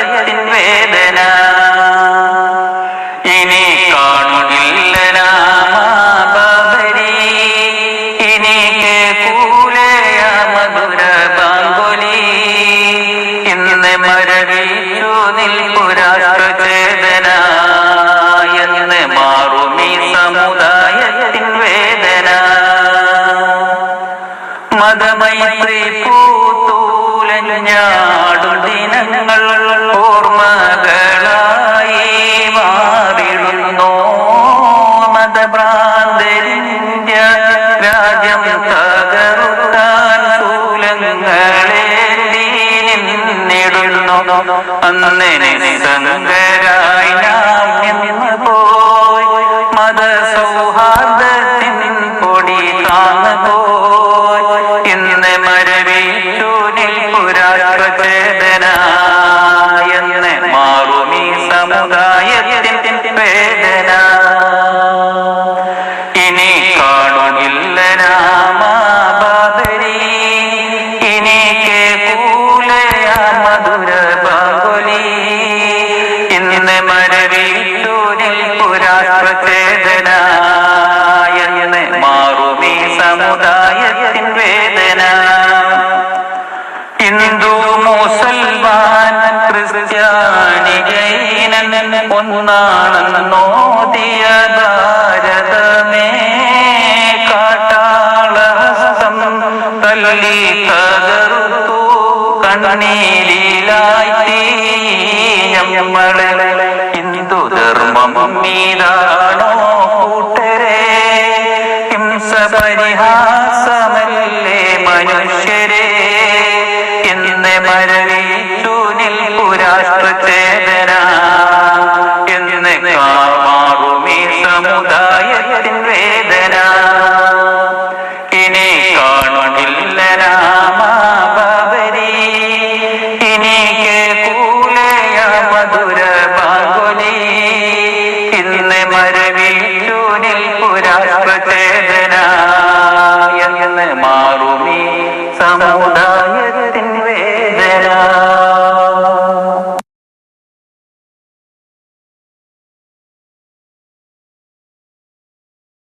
സമുദായത്തിൻ വേദന. ഇനി കാണുന്നില്ല രാമാബരി ഇനി കേൾക്കൂലയ മധുര ബാങ്കുലി. ഇന്ന് മരവിച്ചു നിൽപ്പുരാഷ്ട്രചേതന എന്ന് മാറുമീ സമുദായത്തിൻ വേദന. മതമൈത്രി പൂത്തൂലഞ്ഞാടും ദിനങ്ങൾ ഓർമ്മകളായി മാറിടുന്നു. മതഭ്രാന്തരിന്ത്യ രാജ്യം തകർക്കാൻ ശൂലങ്ങളെ നിസ്സംഗരായി നാം സമുദായത്തിൻ വേദന ഇനി കാണുന്നില്ല രാമാബാദരി ഇനി കേൾക്കൂലയ മധുര ബാഗുലി ഇന്ന് മരവിച്ചൂരിൽ പുരാഷ്ട്രചേതന എന്ന് മാറുമീ സമുദായത്തിൻ വേദന. ഹിന്ദു മുസൽമാൻ ക്രിസ്ത്യാനി ഹിംസ പരിഹാസമല്ലേ മനുഷ്യരെ? എന്ന് മരവിച്ചു എന്ന് മാറുമീ സമുദായത്തിൻ വേദന. ഇനി കാണുന്നില്ല രാമാബരി ഇനി കേൾക്കൂലയ മധുര ബാങ്കുലി ഇന്ന് മരവിച്ചു നിൽപ്പുരാഷ്ട്രചേതന എന്ന് മാറുമീ സമുദായ